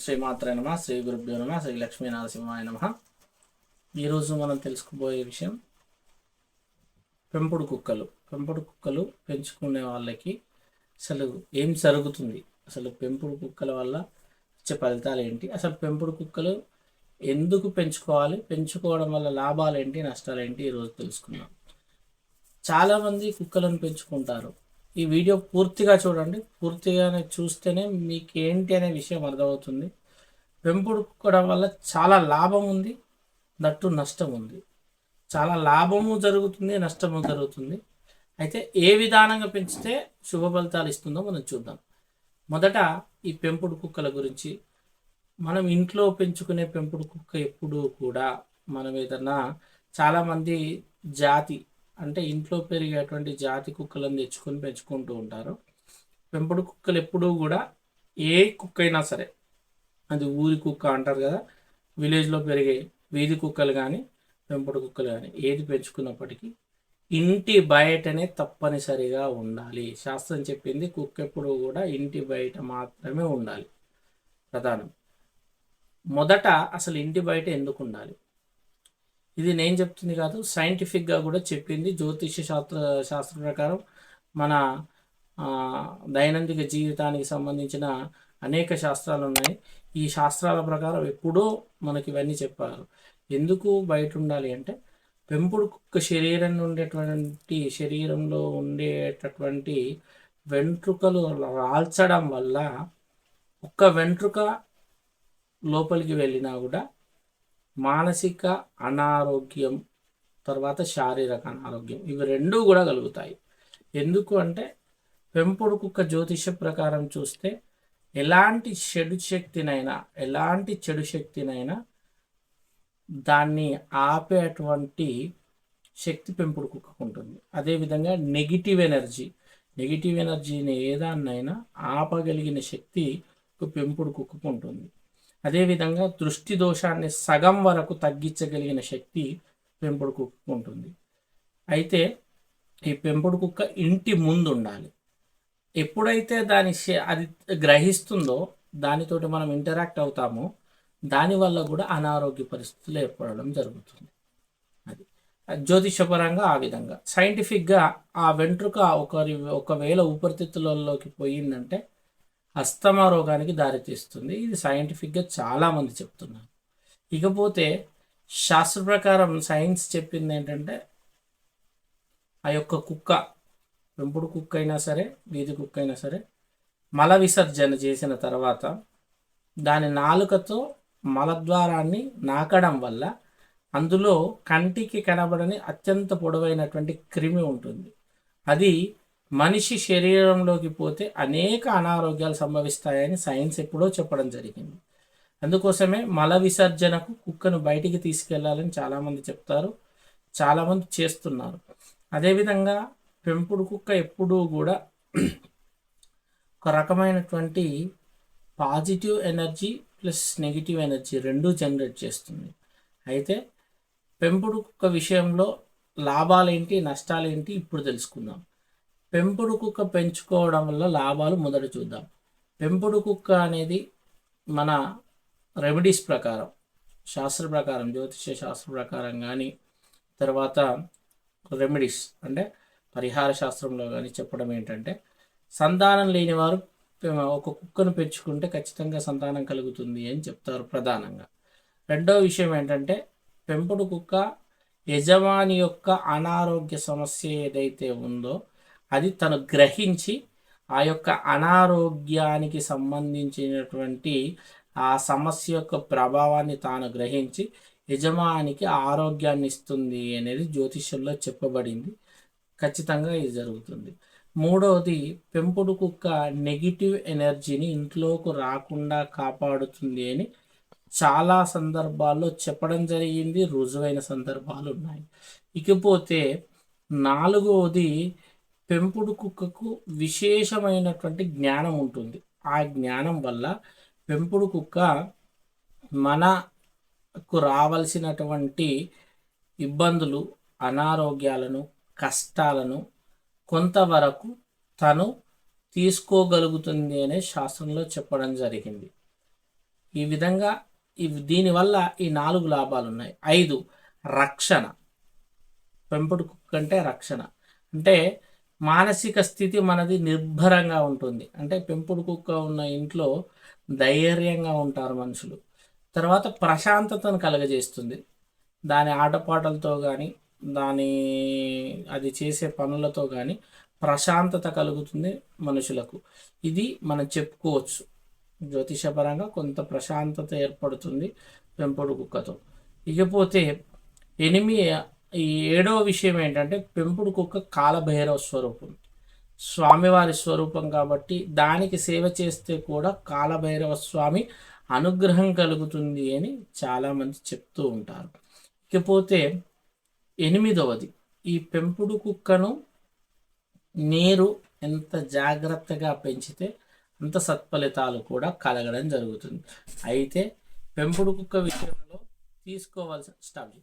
శ్రీమాత్ర నమ శ్రీ గురుభ్యో నమ శ్రీ లక్ష్మీ నరసింహాయ నమ ఈరోజు మనం తెలుసుకుపోయే విషయం పెంపుడు కుక్కలు. పెంపుడు కుక్కలు పెంచుకునే వాళ్ళకి అసలు ఏం జరుగుతుంది? అసలు పెంపుడు కుక్కల వల్ల వచ్చే ఫలితాలు ఏంటి? అసలు పెంపుడు కుక్కలు ఎందుకు పెంచుకోవాలి? పెంచుకోవడం వల్ల లాభాలు ఏంటి? నష్టాలు ఏంటి? ఈరోజు తెలుసుకుందాం. చాలామంది కుక్కలను పెంచుకుంటారు. ఈ వీడియో పూర్తిగా చూడండి. పూర్తిగానే చూస్తేనే మీకు ఏంటి అనే విషయం అర్థమవుతుంది. పెంపుడు కుక్కడం వల్ల చాలా లాభం ఉంది నట్టు నష్టం ఉంది. చాలా లాభము జరుగుతుంది నష్టము జరుగుతుంది. అయితే ఏ విధానంగా పెంచితే శుభ ఫలితాలు ఇస్తుందో మనం చూద్దాం. మొదట ఈ పెంపుడు కుక్కల గురించి. మనం ఇంట్లో పెంచుకునే పెంపుడు కుక్క ఎప్పుడూ కూడా మనం ఏదన్నా చాలామంది జాతి అంటే ఇంట్లో పెరిగేటువంటి జాతి కుక్కలను తెచ్చుకొని పెంచుకుంటూ ఉంటారు. పెంపుడు కుక్కలు ఎప్పుడూ కూడా ఏ కుక్క అయినా సరే అది ఊరి కుక్క అంటారు కదా విలేజ్లో పెరిగే వీధి కుక్కలు కానీ పెంపుడు కుక్కలు కానీ ఏది పెంచుకున్నప్పటికీ ఇంటి బయటనే తప్పనిసరిగా ఉండాలి. శాస్త్రం చెప్పింది కుక్క ఎప్పుడు కూడా ఇంటి బయట మాత్రమే ఉండాలి. ప్రధానం. మొదట అసలు ఇంటి బయట ఎందుకు ఉండాలి? ఇది నేను చెప్తుంది కాదు సైంటిఫిక్గా కూడా చెప్పింది జ్యోతిష శాస్త్ర శాస్త్ర ప్రకారం. మన దైనందిక జీవితానికి సంబంధించిన అనేక శాస్త్రాలు ఉన్నాయి ఈ శాస్త్రాల ప్రకారం ఎప్పుడో మనకి ఇవన్నీ చెప్పారు. ఎందుకు బయట ఉండాలి అంటే పెంపుడు కుక్క శరీరం ఉండేటువంటి శరీరంలో ఉండేటటువంటి వెంట్రుకలు రాల్చడం వల్ల ఒక్క వెంట్రుక లోపలికి వెళ్ళినా కూడా మానసిక అనారోగ్యం తర్వాత శారీరక అనారోగ్యం ఇవి రెండూ కూడా కలుగుతాయి. ఎందుకు అంటే పెంపుడు కుక్క జ్యోతిష ప్రకారం చూస్తే ఎలాంటి చెడు శక్తినైనా ఎలాంటి చెడు శక్తినైనా దాన్ని ఆపేటువంటి శక్తి పెంపుడు కుక్కకు ఉంటుంది. అదేవిధంగా నెగిటివ్ ఎనర్జీ నెగిటివ్ ఎనర్జీని ఏదాన్నైనా ఆపగలిగిన శక్తి ఒక పెంపుడు కుక్కకు ఉంటుంది. అదేవిధంగా దృష్టి దోషాన్ని సగం వరకు తగ్గించగలిగిన శక్తి పెంపుడు కుక్కకు ఉంటుంది. అయితే ఈ పెంపుడు కుక్క ఇంటి ముందు ఉండాలి ఎప్పుడైతే దాని అది గ్రహిస్తుందో దానితోటి మనం ఇంటరాక్ట్ అవుతామో దానివల్ల కూడా అనారోగ్య పరిస్థితులు ఏర్పడడం జరుగుతుంది. అది. జ్యోతిషపరంగా ఆ విధంగా. సైంటిఫిక్గా ఆ వెంట్రుక ఒకరి ఒకవేళ ఊపిరితిత్తులలోకి పోయిందంటే అస్తమా రోగానికి దారితీస్తుంది. ఇది సైంటిఫిక్గా చాలామంది చెప్తున్నారు. ఇకపోతే శాస్త్ర ప్రకారం సైన్స్ చెప్పింది ఏంటంటే ఆ యొక్క కుక్క పెంపుడు కుక్క అయినా సరే వీధి కుక్క అయినా సరే మల విసర్జన చేసిన తర్వాత దాని నాలుకతో మలద్వారాన్ని నాకడం వల్ల అందులో కంటికి కనబడని అత్యంత పొడవైనటువంటి క్రిమి ఉంటుంది. అది మనిషి శరీరంలోకి పోతే అనేక అనారోగ్యాలు సంభవిస్తాయని సైన్స్ ఎప్పుడో చెప్పడం జరిగింది. అందుకోసమే మల విసర్జనకు కుక్కను బయటికి తీసుకెళ్ళాలని చాలామంది చెప్తారు చాలామంది చేస్తున్నారు. అదేవిధంగా పెంపుడు కుక్క ఎప్పుడూ కూడా ఒక రకమైనటువంటి positive energy plus negative energy రెండూ జనరేట్ చేస్తుంది. అయితే పెంపుడు కుక్క విషయంలో లాభాలేంటి నష్టాలేంటి ఇప్పుడు తెలుసుకుందాం. పెంపుడు కుక్క పెంచుకోవడం వల్ల లాభాలు మొదట చూద్దాం. పెంపుడు కుక్క అనేది మన రెమెడీస్ ప్రకారం శాస్త్ర ప్రకారం జ్యోతిష శాస్త్ర ప్రకారం కానీ తర్వాత రెమెడీస్ అంటే పరిహార శాస్త్రంలో కానీ చెప్పడం ఏంటంటే సంతానం లేని వారు ఒక కుక్కను పెంచుకుంటే ఖచ్చితంగా సంతానం కలుగుతుంది అని చెప్తారు ప్రధానంగా. రెండో విషయం ఏంటంటే పెంపుడు కుక్క యజమాని యొక్క అనారోగ్య సమస్య ఏదైతే ఉందో అది తను గ్రహించి ఆ యొక్క అనారోగ్యానికి సంబంధించినటువంటి ఆ సమస్య యొక్క ప్రభావాన్ని తాను గ్రహించి యజమానికి ఆరోగ్యాన్ని ఇస్తుంది అనేది జ్యోతిష్యంలో చెప్పబడింది. ఖచ్చితంగా ఇది జరుగుతుంది. మూడవది పెంపుడు కుక్క నెగిటివ్ ఎనర్జీని ఇంట్లోకి రాకుండా కాపాడుతుంది అని చాలా సందర్భాల్లో చెప్పడం జరిగింది. రుజువైన సందర్భాలు ఉన్నాయి. ఇకపోతే నాలుగవది పెంపుడు కుక్కకు విశేషమైనటువంటి జ్ఞానం ఉంటుంది. ఆ జ్ఞానం వల్ల పెంపుడు కుక్క మనకు రావలసినటువంటి ఇబ్బందులు అనారోగ్యాలను కష్టాలను కొంతవరకు తను తీసుకోగలుగుతుంది అనే శాస్త్రంలో చెప్పడం జరిగింది. ఈ విధంగా ఇవి దీనివల్ల ఈ నాలుగు లాభాలు ఉన్నాయి. ఐదు రక్షణ. పెంపుడు కుక్క అంటే రక్షణ. అంటే మానసిక స్థితి మనది నిర్భరంగా ఉంటుంది. అంటే పెంపుడు కుక్క ఉన్న ఇంట్లో ధైర్యంగా ఉంటారు మనుషులు. తర్వాత ప్రశాంతతను కలగజేస్తుంది. దాని ఆటపాటలతో కానీ దాని అది చేసే పనులతో కానీ ప్రశాంతత కలుగుతుంది మనుషులకు. ఇది మనం చెప్పుకోవచ్చు. జ్యోతిషపరంగా కొంత ప్రశాంతత ఏర్పడుతుంది పెంపుడు కుక్కతో. ఇకపోతే ఎనిమి ఈ ఏడవ విషయం ఏంటంటే పెంపుడు కుక్క కాలభైరవ స్వరూపం. స్వామివారి స్వరూపం కాబట్టి దానికి సేవ చేస్తే కూడా కాలభైరవ స్వామి అనుగ్రహం కలుగుతుంది అని చాలామంది చెప్తూ ఉంటారు. ఇకపోతే ఎనిమిదవది ఈ పెంపుడు కుక్కను నీరు ఎంత జాగ్రత్తగా పెంచితే అంత సత్ఫలితాలు కూడా కలగడం జరుగుతుంది. అయితే పెంపుడు కుక్క విషయంలో తీసుకోవాల్సిన స్టాప్